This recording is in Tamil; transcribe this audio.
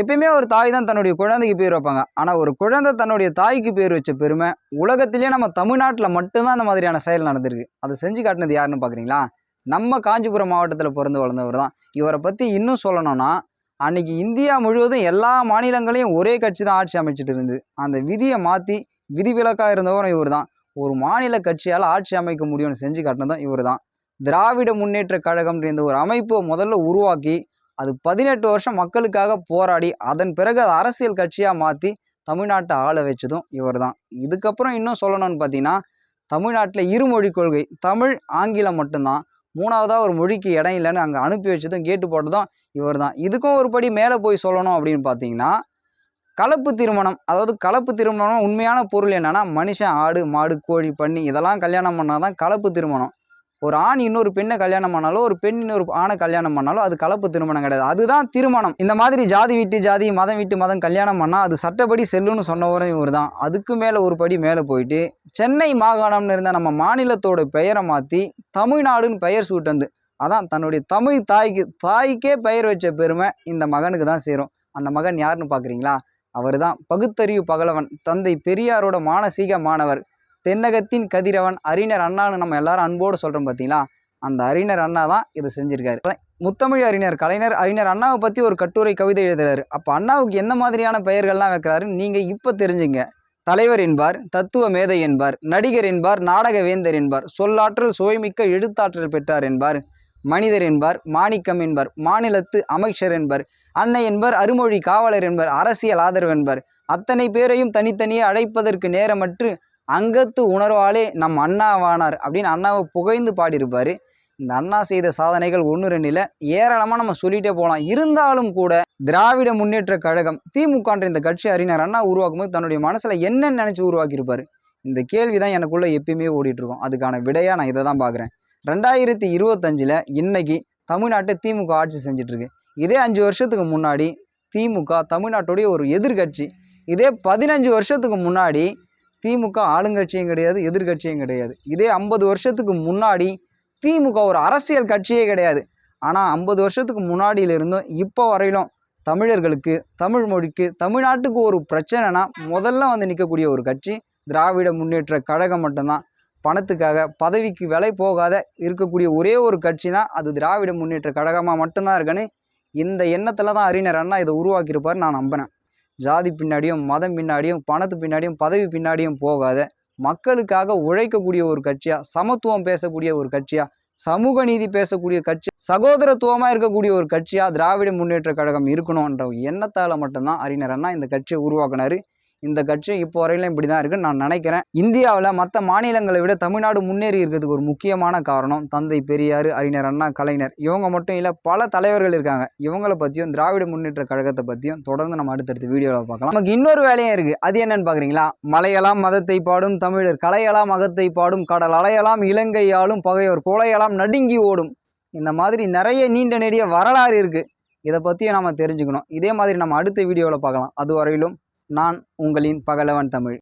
எப்பயுமே ஒரு தாய் தான் தன்னுடைய குழந்தைக்கு பேர் வைப்பாங்க. ஆனால் ஒரு குழந்தை தன்னுடைய தாய்க்கு பேர் வச்ச பெருமை உலகத்திலேயே நம்ம தமிழ்நாட்டில் மட்டும்தான் அந்த மாதிரியான செயல் நடந்திருக்கு. அதை செஞ்சு காட்டினது யாருன்னு பார்க்குறீங்களா நம்ம காஞ்சிபுரம் மாவட்டத்தில் பிறந்து வளர்ந்தவர் தான். இவரை பற்றி இன்னும் சொல்லணும்னா அன்னைக்கு இந்தியா முழுவதும் எல்லா மாநிலங்களையும் ஒரே கட்சி தான் ஆட்சி அமைச்சிட்டு இருந்தது. அந்த விதியை மாற்றி விதிவிலக்காக இருந்தவரும் இவர் தான். ஒரு மாநில கட்சியால் ஆட்சி அமைக்க முடியும்னு செஞ்சு காட்டினதும் இவர் தான். திராவிட முன்னேற்ற கழகம்ன்ற இந்த ஒரு அமைப்பை முதல்ல உருவாக்கி அது பதினெட்டு வருஷம் மக்களுக்காக போராடி அதன் பிறகு அதை அரசியல் கட்சியாக மாற்றி தமிழ்நாட்டை ஆள வச்சதும் இவர் தான் இதுக்கப்புறம் இன்னும் சொல்லணும்னு பார்த்தீங்கன்னா தமிழ்நாட்டில் இருமொழி கொள்கை தமிழ் ஆங்கிலம் மட்டும்தான். மூணாவதாக ஒரு மொழிக்கு இடம் இல்லைன்னு அங்கே அனுப்பி வச்சதும் கேட்டு போட்டதும் இவர் தான் இதுக்கும் ஒரு படி மேலே போய் சொல்லணும் அப்படின்னு பார்த்தீங்கன்னா கலப்பு திருமணம் அதாவது கலப்பு திருமணம் உண்மையான பொருள் என்னென்னா மனுஷன் ஆடு மாடு கோழி பண்ணி இதெல்லாம் கல்யாணம் பண்ணால் தான் கலப்பு திருமணம். ஒரு ஆண் இன்னொரு பெண்ணை கல்யாணம் பண்ணாலோ ஒரு பெண் இன்னொரு ஆணை கல்யாணம் பண்ணாலோ அது கலப்பு திருமணம் கிடையாது. அதுதான் திருமணம். இந்த மாதிரி ஜாதி விட்டு ஜாதி மதம் விட்டு மதம் கல்யாணம் பண்ணால் அது சட்டப்படி செல்லுன்னு சொன்னவரும் இவர் தான் அதுக்கு மேலே ஒரு படி மேலே போயிட்டு சென்னை மாகாணம்னு இருந்த நம்ம மாநிலத்தோட பெயரை மாற்றி தமிழ்நாடுன்னு பெயர் சூட்டந்து. அதான் தன்னுடைய தமிழ் தாய்க்கு தாய்க்கே பெயர் வச்ச பெருமை இந்த மகனுக்கு தான் சேரும். அந்த மகன் யாருன்னு பார்க்குறீங்களா அவர் தான் பகுத்தறிவு பகலவன் தந்தை பெரியாரோட மானசீக மாணவர். தென்னகத்தின் கதிரவன் அறிஞர் அண்ணான்னு நம்ம எல்லாரும் அன்போடு சொல்கிறோம் பார்த்தீங்களா அந்த அறிஞர் அண்ணா தான் இதை செஞ்சுருக்காரு. முத்தமிழ் அறிஞர் கலைஞர் அறிஞர் அண்ணாவை பற்றி ஒரு கட்டுரை கவிதை எழுதுறாரு. அப்போ அண்ணாவுக்கு எந்த மாதிரியான பெயர்கள்லாம் வைக்கிறாருன்னு நீங்கள் இப்போ தெரிஞ்சுங்க. தலைவர் என்பார் தத்துவ மேதை என்பார் நடிகர் என்பார் நாடக வேந்தர் என்பார் சொல்லாற்றல் சுவைமிக்க எழுத்தாற்றல் பெற்றார் என்பார் மனிதர் என்பார் மாணிக்கம் என்பார் மாநிலத்து அமைச்சர் என்பார் அன்னை என்பர் அருமொழி காவலர் என்பர் அரசியல் ஆதரவு என்பார். அத்தனை பேரையும் தனித்தனியே அழைப்பதற்கு நேரமற்று அங்கத்து உணர்வாலே நம் அண்ணாவானார் அப்படின்னு அண்ணாவை புகைந்து பாடியிருப்பார். இந்த அண்ணா செய்த சாதனைகள் ஒன்று ரெண்டில் ஏராளமாக நம்ம சொல்லிகிட்டே போகலாம் இருந்தாலும் கூட திராவிட முன்னேற்ற கழகம் திமுகன்ற இந்த கட்சி அறிஞர் அண்ணா உருவாக்கும் போது தன்னுடைய மனசில் என்னென்னு நினச்சி உருவாக்கியிருப்பார். இந்த கேள்வி தான் எனக்குள்ளே எப்பயுமே ஓடிட்டுருக்கும் அதுக்கான விடையாக நான் இதை தான் பார்க்குறேன் ரெண்டாயிரத்தி இருபத்தஞ்சில் இன்னைக்கு தமிழ்நாட்டை திமுக ஆட்சி செஞ்சிட்ருக்கு. இதே அஞ்சு வருஷத்துக்கு முன்னாடி திமுக தமிழ்நாட்டுடைய ஒரு எதிர்கட்சி இதே பதினஞ்சு வருஷத்துக்கு முன்னாடி திமுக ஆளுங்கட்சியும் கிடையாது எதிர்கட்சியும் கிடையாது. இதே ஐம்பது வருஷத்துக்கு முன்னாடி திமுக ஒரு அரசியல் கட்சியே கிடையாது. ஆனால் ஐம்பது வருஷத்துக்கு முன்னாடியிலிருந்தும் இப்போ வரையிலும் தமிழர்களுக்கு தமிழ் மொழிக்கு தமிழ்நாட்டுக்கு ஒரு பிரச்சனைனா முதல்ல வந்து நிற்கக்கூடிய ஒரு கட்சி திராவிட முன்னேற்ற கழகம் மட்டும்தான். பணத்துக்காக பதவிக்கு விலை போகாத இருக்கக்கூடிய ஒரே ஒரு கட்சினா அது திராவிட முன்னேற்ற கழகமாக மட்டும்தான் இருக்குன்னு இந்த எண்ணத்தில் தான் அறிஞர் அண்ணா இதை உருவாக்கியிருப்பார் நான் நம்புகிறேன் ஜாதி பின்னாடியும் மதம் பின்னாடியும் பணத்து பின்னாடியும் பதவி பின்னாடியும் போகாத மக்களுக்காக உழைக்கக்கூடிய ஒரு கட்சியா சமத்துவம் பேசக்கூடிய ஒரு கட்சியா சமூக நீதி பேசக்கூடிய கட்சி சகோதரத்துவமாக இருக்கக்கூடிய ஒரு கட்சியாக திராவிட முன்னேற்ற கழகம் இருக்கணும்ன்ற எண்ணத்தால் மட்டும்தான் அறிஞர் அண்ணா இந்த கட்சியை உருவாக்குனாரு. இந்த கட்சி இப்போ வரையிலும் இப்படி தான் இருக்குன்னு நான் நினைக்கிறேன். இந்தியாவில் மற்ற மாநிலங்களை விட தமிழ்நாடு முன்னேறி இருக்கிறதுக்கு ஒரு முக்கியமான காரணம் தந்தை பெரியார் அறிஞர் அண்ணா கலைஞர். இவங்க மட்டும் இல்லை பல தலைவர்கள் இருக்காங்க. இவங்களை பற்றியும் திராவிட முன்னேற்ற கழகத்தை பற்றியும் தொடர்ந்து நம்ம அடுத்தடுத்து வீடியோவில் பார்க்கலாம். நமக்கு இன்னொரு வேலையும் இருக்குது அது என்னன்னு பார்க்குறீங்களா மலையெல்லாம் மதத்தை பாடும் தமிழர் கலையெல்லாம் மகத்தை பாடும் கடல் அலையலாம் இலங்கையாலும் பகையோர் கோலையெல்லாம் நடுங்கி ஓடும். இந்த மாதிரி நிறைய நீண்ட நெடிய வரலாறு இருக்குது இதை பற்றியும் நம்ம தெரிஞ்சுக்கணும். இதே மாதிரி நம்ம அடுத்த வீடியோவில் பார்க்கலாம். அது வரையிலும் நான் உங்களின் பகலவன் தமிழ்.